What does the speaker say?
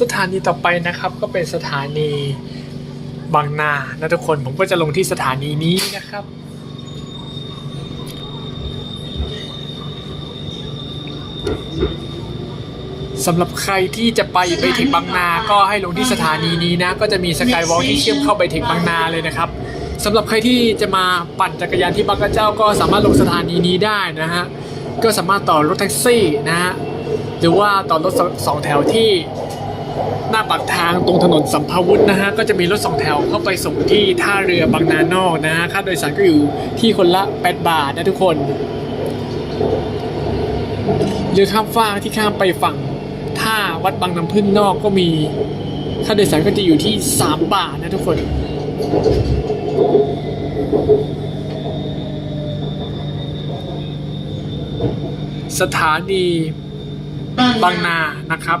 สถานีต่อไปนะครับก็เป็นสถานีบางนานะทุกคนผมก็จะลงที่สถานีนี้นะครับ สำหรับใครที่จะไปไปถึงบางนา ก็ให้ลงที่สถานีนี้นะ ก็จะมีสกายวอล์กที่เชื่อมเข้าไปถึงบางนาเลยนะครับสำหรับใครที่จะมาปั่นจักรยานที่บางกระเจ้าก็สามารถลงสถานีนี้ได้นะฮะก็สามารถต่อรถแท็กซี่นะฮะหรือว่าต่อรถสสองแถวที่ หน้าปากทางตรงถนนสัมภาวุธนะฮะก็จะมีรถสองแถวเข้าไปส่งที่ท่าเรือบางนานอกนะฮะค่าโดยสารก็อยู่ที่คนละ 8 บาทนะทุกคนหรือข้ามฟากที่ข้ามไปฝั่งท่าวัดบางน้ำพึ่งนอกก็มีค่าโดยสารก็จะอยู่ที่ 3 บาทนะทุกคนสถานีบางนานะครับ